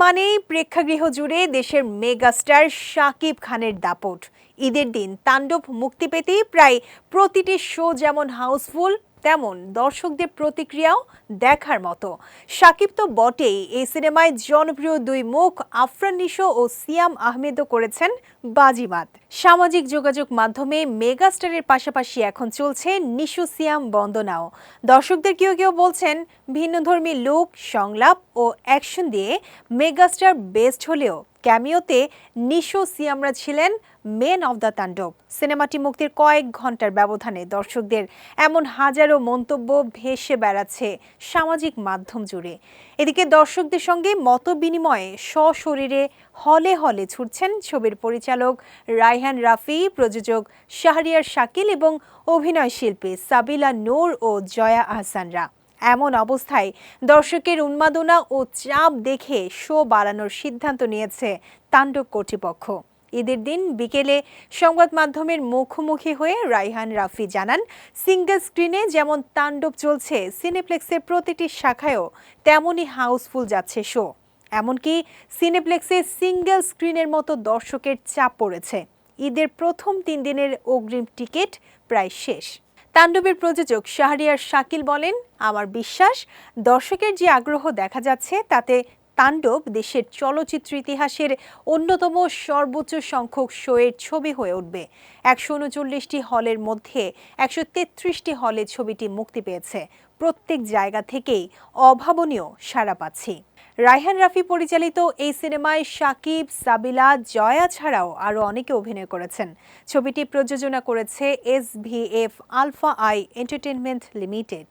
মানেই প্রেক্ষাগৃহ জুড়ে দেশের মেগাস্টার শাকিব খানের দাপট। ঈদের দিন তাণ্ডব মুক্তি পেতেই প্রায় প্রতিটি শো যেমন হাউসফুল, তেমন দর্শকদের প্রতিক্রিয়াও দেখার মতো। শাকিব তো বটেই এই সিনেমায় জনপ্রিয় দুই মুখ আফরান নিশো ও সিয়াম আহমেদও করেছেন বাজিমাত। সামাজিক যোগাযোগ মাধ্যমে মেগাস্টারের পাশাপাশি এখন চলছে নিশু সিয়াম বন্দনাও। দর্শকদের কেউ কেউ বলছেন, ভিন্নধর্মী লুক, সংলাপ ও অ্যাকশন দিয়ে মেগাস্টার বেস্ট হলেও ক্যামিওতে নিশো সিয়ামরা ছিলেন মেন অব দ্য তাণ্ডব। সিনেমাটি মুক্তির কয়েক ঘণ্টার ব্যবধানে দর্শকদের এমন হাজারো মন্তব্য ভেসে বেড়াচ্ছে সামাজিক মাধ্যম জুড়ে। এদিকে দর্শকদের সঙ্গে মত বিনিময়ে সশরীরে হলে হলে ছুটছেন ছবির পরিচালক রায়হান রাফি, প্রযোজক শাহরিয়ার শাকিল এবং অভিনয় শিল্পী সাবিলা নূর ও জয়া আহসানরা। এমন অবস্থায় দর্শকের উন্মাদনা ও চাপ দেখে শো বাড়ানোর সিদ্ধান্ত নিয়েছে তাণ্ডব কর্তৃপক্ষ। ঈদের দিন বিকেলে সংবাদ মাধ্যমের মুখোমুখি হয়ে রাইহান রাফি জানান, সিঙ্গেল স্ক্রিনে যেমন তাণ্ডব চলছে সিনেপ্লেক্সের প্রতিটি শাখায়ও তেমনই হাউসফুল যাচ্ছে শো। এমনকি সিনেপ্লেক্সে সিঙ্গেল স্ক্রিনের মতো দর্শকের চাপ পড়েছে। ঈদের প্রথম তিন দিনের অগ্রিম টিকিট প্রায় শেষ। তাণ্ডবের প্রযোজক শাহরিয়ার শাকিল বলেন, আমার বিশ্বাস, দর্শকের যে আগ্রহ দেখা যাচ্ছে, তাতে তাণ্ডব দেশের চলচ্চিত্র ইতিহাসের অন্যতম সর্বোচ্চ সংখ্যক শোয়ের ছবি হয়ে উঠবে। একশো উনচল্লিশটি হলের মধ্যে একশো তেত্রিশটি হলে ছবিটি মুক্তি পেয়েছে। প্রত্যেক জায়গা থেকেই অভাবনীয় সাড়া পাচ্ছি। রায়হান রাফি পরিচালিত এই সিনেমায় সাকিব, সাবিলা, জয়া ছাড়াও আরও অনেকে অভিনয় করেছেন। ছবিটি প্রযোজনা করেছে S V F alpha I entertainment limited.